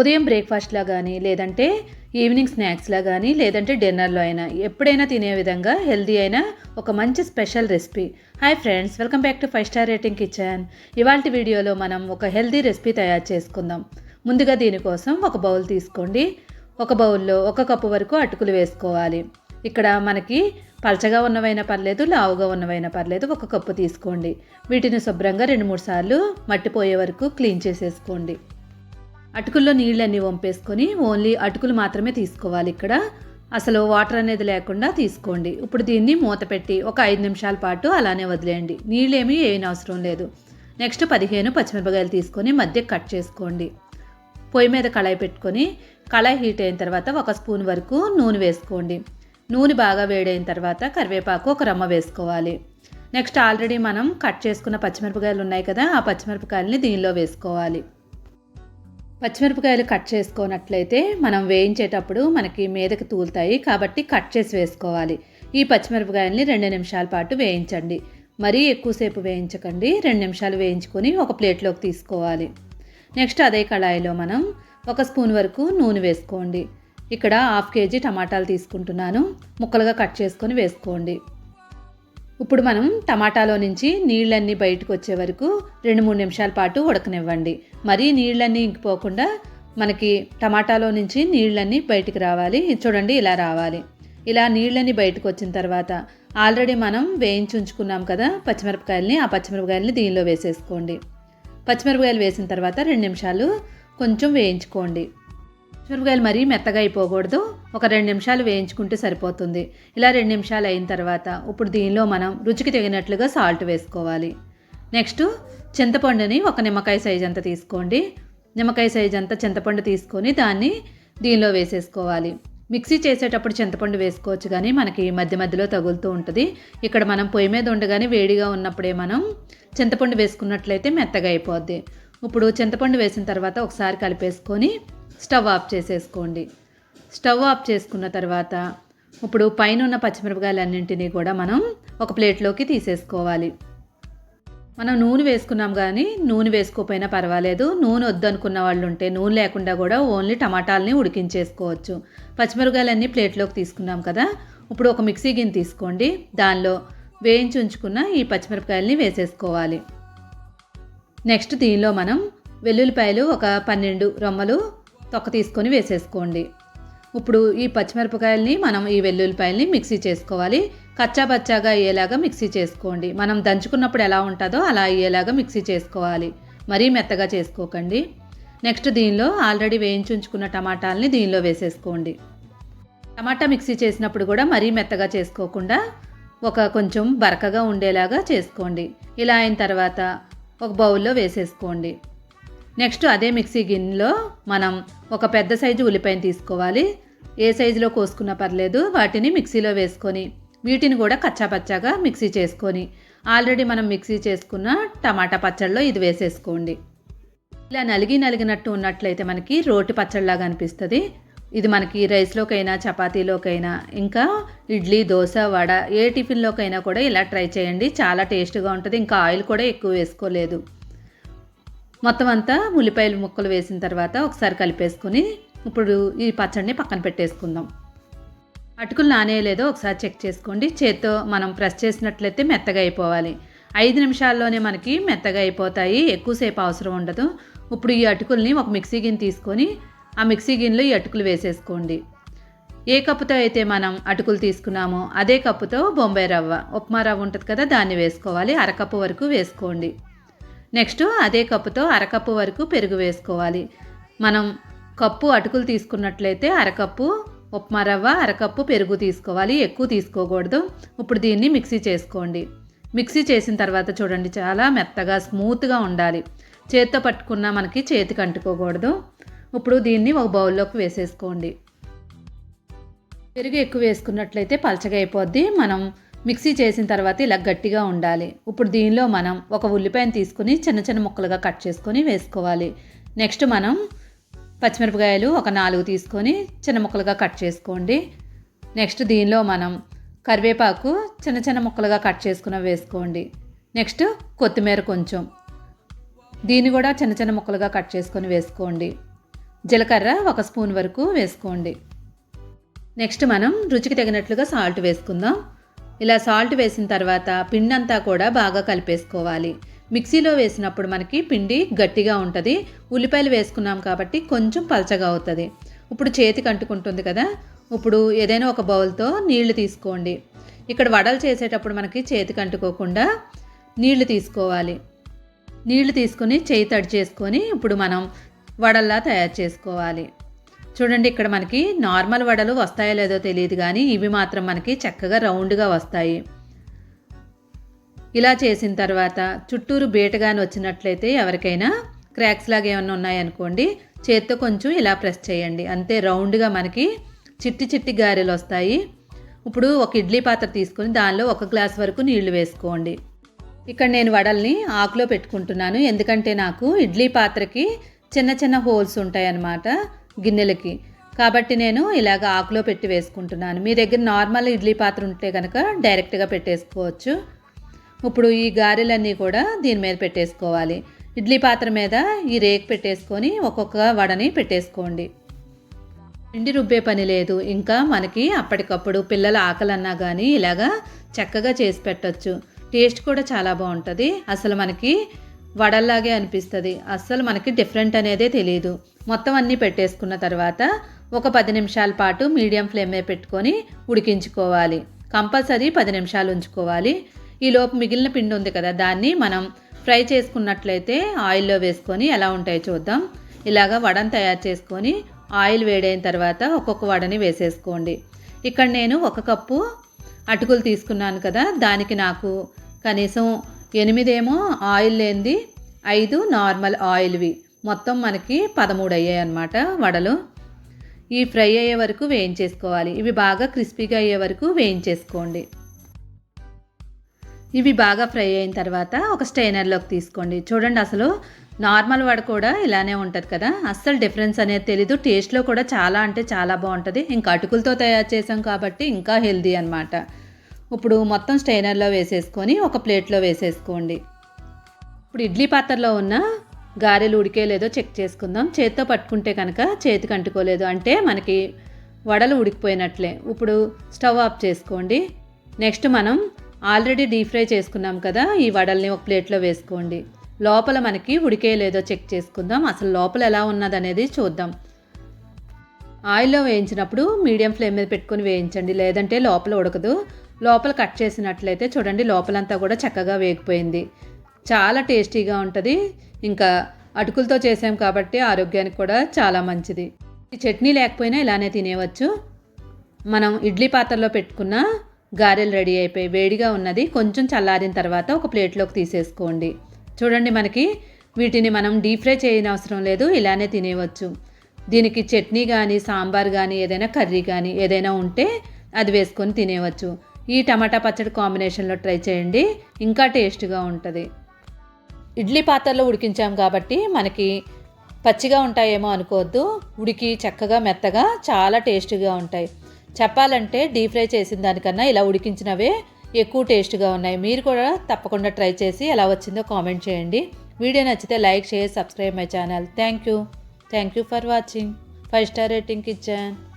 ఉదయం బ్రేక్ఫాస్ట్లా కానీ లేదంటే ఈవినింగ్ స్నాక్స్లా కానీ లేదంటే డిన్నర్లో అయినా ఎప్పుడైనా తినే విధంగా హెల్దీ అయిన ఒక మంచి special recipe. Hi friends welcome back to five star rating kitchen. ఇవాళ వీడియోలో మనం ఒక హెల్దీ రెసిపీ తయారు చేసుకుందాం. ముందుగా దీనికోసం ఒక బౌల్ తీసుకోండి. ఒక బౌల్లో ఒక కప్పు వరకు అటుకులు వేసుకోవాలి. ఇక్కడ మనకి పలచగా ఉన్నవైనా పర్లేదు లావుగా ఉన్నవైనా పర్లేదు ఒక కప్పు తీసుకోండి. వీటిని శుభ్రంగా రెండు మూడు సార్లు మట్టిపోయే వరకు క్లీన్ చేసేసుకోండి. అటుకుల్లో నీళ్ళన్నీ వంపేసుకొని ఓన్లీ అటుకులు మాత్రమే తీసుకోవాలి ఇక్కడ. అసలు వాటర్ అనేది లేకుండా తీసుకోండి. ఇప్పుడు దీన్ని మూత పెట్టి ఒక ఐదు నిమిషాల పాటు అలానే వదిలేయండి. నీళ్ళేమీ ఏమీ అవసరం లేదు. నెక్స్ట్ పదిహేను పచ్చిమిరపకాయలు తీసుకొని మధ్య కట్ చేసుకోండి. పొయ్యి మీద కళాయి పెట్టుకొని కళాయి హీట్ అయిన తర్వాత ఒక స్పూన్ వరకు నూనె వేసుకోండి. నూనె బాగా వేడైన తర్వాత కరివేపాకు ఒక రమ్మ వేసుకోవాలి. నెక్స్ట్ ఆల్రెడీ మనం కట్ చేసుకున్న పచ్చిమిరపకాయలు ఉన్నాయి కదా ఆ పచ్చిమిరపకాయలని దీనిలో వేసుకోవాలి. పచ్చిమిరపకాయలు కట్ చేసుకోనట్లయితే మనం వేయించేటప్పుడు మనకి మీదకి తూలుతాయి కాబట్టి కట్ చేసి వేసుకోవాలి. ఈ పచ్చిమిరపకాయల్ని రెండు నిమిషాల పాటు వేయించండి. మరీ ఎక్కువసేపు వేయించకండి. రెండు నిమిషాలు వేయించుకొని ఒక ప్లేట్లోకి తీసుకోవాలి. నెక్స్ట్ అదే కళాయిలో మనం ఒక స్పూన్ వరకు నూనె వేసుకోండి. ఇక్కడ హాఫ్ కేజీ టమాటాలు తీసుకుంటున్నాను. ముక్కలుగా కట్ చేసుకొని వేసుకోండి. ఇప్పుడు మనం టమాటాలో నుంచి నీళ్ళన్నీ బయటకు వచ్చే వరకు రెండు మూడు నిమిషాల పాటు ఉడకనివ్వండి. మరీ నీళ్ళన్నీ ఇంకిపోకుండా మనకి టమాటాలో నుంచి నీళ్ళన్నీ బయటికి రావాలి. చూడండి ఇలా రావాలి. ఇలా నీళ్ళన్నీ బయటకు వచ్చిన తర్వాత ఆల్రెడీ మనం వేయించి ఉంచుకున్నాం కదా పచ్చిమిరపకాయలని ఆ పచ్చిమిరపకాయలని దీనిలో వేసేసుకోండి. పచ్చిమిరపకాయలు వేసిన తర్వాత రెండు నిమిషాలు కొంచెం వేయించుకోండి. మిరపకాయలు మరీ మెత్తగా అయిపోకూడదు. ఒక రెండు నిమిషాలు వేయించుకుంటే సరిపోతుంది. ఇలా రెండు నిమిషాలు అయిన తర్వాత ఇప్పుడు దీనిలో మనం రుచికి తగినట్లుగా సాల్ట్ వేసుకోవాలి. నెక్స్ట్ చింతపండుని ఒక నిమ్మకాయ సైజ్ అంత తీసుకోండి. నిమ్మకాయ సైజ్ అంతా చింతపండు తీసుకొని దాన్ని దీనిలో వేసేసుకోవాలి. మిక్సీ చేసేటప్పుడు చింతపండు వేసుకోవచ్చు కానీ మనకి మధ్య మధ్యలో తగులుతూ ఉంటుంది. ఇక్కడ మనం పొయ్యి మీద ఉండగానే వేడిగా ఉన్నప్పుడే మనం చింతపండు వేసుకున్నట్లయితే మెత్తగా అయిపోద్ది. ఇప్పుడు చింతపండు వేసిన తర్వాత ఒకసారి కలిపేసుకొని స్టవ్ ఆఫ్ చేసేసుకోండి. స్టవ్ ఆఫ్ చేసుకున్న తర్వాత ఇప్పుడు పైన ఉన్న పచ్చిమిరపకాయలన్నింటినీ కూడా మనం ఒక ప్లేట్లోకి తీసేసుకోవాలి. మనం నూనె వేసుకున్నాం కానీ నూనె వేసుకోకపోయినా పర్వాలేదు. నూనె వద్దనుకున్న వాళ్ళు ఉంటే నూనె లేకుండా కూడా ఓన్లీ టమాటాలని ఉడికించేసుకోవచ్చు. పచ్చిమిరపకాయలన్నీ ప్లేట్లోకి తీసుకున్నాం కదా. ఇప్పుడు ఒక మిక్సీ గిన్నె తీసుకోండి. దానిలో వేయించి ఉంచుకున్న ఈ పచ్చిమిరపకాయలని వేసేసుకోవాలి. నెక్స్ట్ దీనిలో మనం వెల్లుల్లిపాయలు ఒక పన్నెండు రొమ్మలు తొక్క తీసుకొని వేసేసుకోండి. ఇప్పుడు ఈ పచ్చిమిరపకాయలని మనం ఈ వెల్లుల్లిపాయల్ని మిక్సీ చేసుకోవాలి. కచ్చా పచ్చాగా అయ్యేలాగా మిక్సీ చేసుకోండి. మనం దంచుకున్నప్పుడు ఎలా ఉంటుందో అలా అయ్యేలాగా మిక్సీ చేసుకోవాలి. మరీ మెత్తగా చేసుకోకండి. నెక్స్ట్ దీనిలో ఆల్రెడీ వేయించి ఉంచుకున్న టమాటాలని దీనిలో వేసేసుకోండి. టమాటా మిక్సీ చేసినప్పుడు కూడా మరీ మెత్తగా చేసుకోకుండా ఒక కొంచెం బరకగా ఉండేలాగా చేసుకోండి. ఇలా అయిన తర్వాత ఒక బౌల్లో వేసేసుకోండి. నెక్స్ట్ అదే మిక్సీ గిన్నెలో మనం ఒక పెద్ద సైజు ఉల్లిపాయను తీసుకోవాలి. ఏ సైజులో కోసుకున్నా పర్లేదు వాటిని మిక్సీలో వేసుకొని వీటిని కూడా కచ్చాపచ్చాగా మిక్సీ చేసుకొని ఆల్రెడీ మనం మిక్సీ చేసుకున్న టమాటా పచ్చడిలో ఇది వేసేసుకోండి. ఇలా నలిగి నలిగినట్టు ఉన్నట్లయితే మనకి రోటి పచ్చడిలాగా అనిపిస్తుంది. ఇది మనకి రైస్లోకైనా చపాతీలోకైనా ఇంకా ఇడ్లీ దోశ వడ ఏ టిఫిన్లోకైనా కూడా ఇలా ట్రై చేయండి. చాలా టేస్ట్గా ఉంటుంది. ఇంకా ఆయిల్ కూడా ఎక్కువ వేసుకోలేదు. మొత్తం అంతా ఉల్లిపాయలు ముక్కలు వేసిన తర్వాత ఒకసారి కలిపేసుకొని ఇప్పుడు ఈ పచ్చడిని పక్కన పెట్టేసుకుందాం. అటుకులు నానేయలేదో ఒకసారి చెక్ చేసుకోండి. చేత్తో మనం ప్రెస్ చేసినట్లయితే మెత్తగా అయిపోవాలి. ఐదు నిమిషాల్లోనే మనకి మెత్తగా అయిపోతాయి. ఎక్కువసేపు అవసరం ఉండదు. ఇప్పుడు ఈ అటుకుల్ని ఒక మిక్సీ గిన్నె తీసుకొని ఆ మిక్సీ గిన్నెలో ఈ అటుకులు వేసేసుకోండి. ఏ కప్పుతో అయితే మనం అటుకులు తీసుకున్నామో అదే కప్పుతో బొంబాయి రవ్వ ఉప్మా రవ్వ ఉంటుంది కదా దాన్ని వేసుకోవాలి అరకప్పు వరకు వేసుకోండి. నెక్స్ట్ అదే కప్పుతో అరకప్పు వరకు పెరుగు వేసుకోవాలి. మనం కప్పు అటుకులు తీసుకున్నట్లయితే అరకప్పు ఉప్మా రవ్వ అరకప్పు పెరుగు తీసుకోవాలి ఎక్కువ తీసుకోకూడదు. ఇప్పుడు దీన్ని మిక్సీ చేసుకోండి. మిక్సీ చేసిన తర్వాత చూడండి చాలా మెత్తగా స్మూత్గా ఉండాలి. చేత్తో పట్టుకున్నా మనకి చేతికి అంటుకోకూడదు. ఇప్పుడు దీన్ని ఒక బౌల్లోకి వేసేసుకోండి. పెరుగు ఎక్కువ వేసుకున్నట్లయితే పలచగా అయిపోద్ది. మనం మిక్సీ చేసిన తర్వాత ఇలా గట్టిగా ఉండాలి. ఇప్పుడు దీనిలో మనం ఒక ఉల్లిపాయను తీసుకుని చిన్న చిన్న ముక్కలుగా కట్ చేసుకొని వేసుకోవాలి. నెక్స్ట్ మనం పచ్చిమిరపకాయలు ఒక నాలుగు తీసుకొని చిన్న ముక్కలుగా కట్ చేసుకోండి. నెక్స్ట్ దీనిలో మనం కరివేపాకు చిన్న చిన్న ముక్కలుగా కట్ చేసుకుని వేసుకోండి. నెక్స్ట్ కొత్తిమీర కొంచెం. దీన్ని కూడా చిన్న చిన్న ముక్కలుగా కట్ చేసుకొని వేసుకోండి. జీలకర్ర ఒక స్పూన్ వరకు వేసుకోండి. నెక్స్ట్ మనం రుచికి తగినట్లుగా సాల్ట్ వేసుకుందాం. ఇలా సాల్ట్ వేసిన తర్వాత పిండి అంతా కూడా బాగా కలిపేసుకోవాలి. మిక్సీలో వేసినప్పుడు మనకి పిండి గట్టిగా ఉంటుంది. ఉల్లిపాయలు వేసుకున్నాం కాబట్టి కొంచెం పలచగా అవుతుంది. ఇప్పుడు చేతికి అంటుకుంటుంది కదా. ఇప్పుడు ఏదైనా ఒక బౌల్తో నీళ్ళు తీసుకోండి. ఇక్కడ వడలు చేసేటప్పుడు మనకి చేతికి అంటుకోకుండా నీళ్ళు తీసుకోవాలి. నీళ్ళు తీసుకొని చేయి తడి చేసుకొని ఇప్పుడు మనం వడల్లా తయారు చేసుకోవాలి. చూడండి ఇక్కడ మనకి నార్మల్ వడలు వస్తాయో లేదో తెలియదు కానీ ఇవి మాత్రం మనకి చక్కగా రౌండ్గా వస్తాయి. ఇలా చేసిన తర్వాత చుట్టూరు బీటగాని వచ్చినట్లయితే ఎవరికైనా క్రాక్స్ లాగా ఏమైనా ఉన్నాయనుకోండి చేత్తో కొంచెం ఇలా ప్రెస్ చేయండి. అంతే రౌండ్గా మనకి చిట్టి చిట్టి గారెలు వస్తాయి. ఇప్పుడు ఒక ఇడ్లీ పాత్ర తీసుకొని దానిలో ఒక గ్లాస్ వరకు నీళ్ళు వేసుకోండి. ఇక్కడ నేను వడల్ని ఆకులో పెట్టుకుంటున్నాను. ఎందుకంటే నాకు ఇడ్లీ పాత్రకి చిన్న చిన్న హోల్స్ ఉంటాయి అన్నమాట గిన్నెలకి. కాబట్టి నేను ఇలాగ ఆకులో పెట్టి వేసుకుంటున్నాను. మీ దగ్గర నార్మల్ ఇడ్లీ పాత్ర ఉంటే కనుక డైరెక్ట్గా పెట్టేసుకోవచ్చు. ఇప్పుడు ఈ గారెలన్నీ కూడా దీని మీద పెట్టేసుకోవాలి. ఇడ్లీ పాత్ర మీద ఈ రేక్ పెట్టేసుకొని ఒక్కొక్క వడని పెట్టేసుకోండి. పిండి రుబ్బే పని లేదు. ఇంకా మనకి అప్పటికప్పుడు పిల్లల ఆకలన్నా కానీ ఇలాగా చక్కగా చేసి పెట్టచ్చు. టేస్ట్ కూడా చాలా బాగుంటుంది. అసలు మనకి వడల్లాగే అనిపిస్తుంది. అస్సలు మనకి డిఫరెంట్ అనేదే తెలియదు మొత్తం అన్నీ పెట్టేసుకున్న తర్వాత ఒక పది నిమిషాల పాటు మీడియం ఫ్లేమే పెట్టుకొని ఉడికించుకోవాలి. కంపల్సరీ పది నిమిషాలు ఉంచుకోవాలి. ఈ లోపు మిగిలిన పిండి ఉంది కదా దాన్ని మనం ఫ్రై చేసుకున్నట్లయితే ఆయిల్లో వేసుకొని ఎలా ఉంటాయో చూద్దాం. ఇలాగ వడను తయారు చేసుకొని ఆయిల్ వేడైన తర్వాత ఒక్కొక్క వడని వేసేసుకోండి. ఇక్కడ నేను ఒక కప్పు అటుకులు తీసుకున్నాను కదా దానికి నాకు కనీసం ఎనిమిదేమో ఆయిల్ లేనిది ఐదు నార్మల్ ఆయిల్వి. మొత్తం మనకి పదమూడు అయ్యాయి అన్నమాట వడలు. ఈ ఫ్రై అయ్యే వరకు వేయించేసుకోవాలి. ఇవి బాగా క్రిస్పీగా అయ్యే వరకు వేయించేసుకోండి. ఇవి బాగా ఫ్రై అయిన తర్వాత ఒక స్టైనర్లోకి తీసుకోండి. చూడండి అసలు నార్మల్ వడ కూడా ఇలానే ఉంటుంది కదా. అస్సలు డిఫరెన్స్ అనేది తెలీదు. టేస్ట్లో కూడా చాలా అంటే చాలా బాగుంటుంది. ఇంకా అటుకులతో తయారు చేసాం కాబట్టి ఇంకా హెల్దీ అనమాట ఇప్పుడు మొత్తం స్టైనర్లో వేసేసుకొని ఒక ప్లేట్లో వేసేసుకోండి. ఇప్పుడు ఇడ్లీ పాత్రలో ఉన్న గారెలు ఉడికే లేదో చెక్ చేసుకుందాం. చేత్తో పట్టుకుంటే కనుక చేతికి అంటుకోలేదు అంటే మనకి వడలు ఉడికిపోయినట్లే. ఇప్పుడు స్టవ్ ఆఫ్ చేసుకోండి. నెక్స్ట్ మనం ఆల్రెడీ డీప్ ఫ్రై చేసుకున్నాం కదా ఈ వడల్ని ఒక ప్లేట్లో వేసుకోండి. లోపల మనకి ఉడికే లేదో చెక్ చేసుకుందాం. అసలు లోపల ఎలా ఉన్నదనేది చూద్దాం. ఆయిల్లో వేయించినప్పుడు మీడియం ఫ్లేమ్ మీద పెట్టుకొని వేయించండి. లేదంటే లోపల ఉడకదు. లోపల కట్ చేసినట్లయితే చూడండి లోపలంతా కూడా చక్కగా వేగిపోయింది. చాలా టేస్టీగా ఉంటుంది. ఇంకా అటుకులతో చేసాం కాబట్టి ఆరోగ్యానికి కూడా చాలా మంచిది. ఈ చట్నీ లేకపోయినా ఇలానే తినేవచ్చు. మనం ఇడ్లీ పాత్రలో పెట్టుకున్న గారెలు రెడీ అయిపోయి వేడిగా ఉన్నది కొంచెం చల్లారిన తర్వాత ఒక ప్లేట్లోకి తీసేసుకోండి. చూడండి మనకి వీటిని మనం డీప్ ఫ్రై చేయని అవసరం లేదు ఇలానే తినేవచ్చు. దీనికి చట్నీ కానీ సాంబార్ కానీ ఏదైనా కర్రీ కానీ ఏదైనా ఉంటే అది వేసుకొని తినేవచ్చు. ఈ టమాటా పచ్చడి కాంబినేషన్లో ట్రై చేయండి. ఇంకా టేస్ట్గా ఉంటుంది. ఇడ్లీ పాత్రలో ఉడికించాం కాబట్టి మనకి పచ్చిగా ఉంటాయేమో అనుకోవద్దు. ఉడికి చక్కగా మెత్తగా చాలా టేస్ట్గా ఉంటాయి. చెప్పాలంటే డీప్ ఫ్రై చేసిన దానికన్నా ఇలా ఉడికించినవే ఎక్కువ టేస్ట్గా ఉన్నాయి. మీరు కూడా తప్పకుండా ట్రై చేసి ఎలా వచ్చిందో కామెంట్ చేయండి. వీడియో నచ్చితే like share subscribe my channel. Thank you. Thank you for watching. Five star rating kitchen.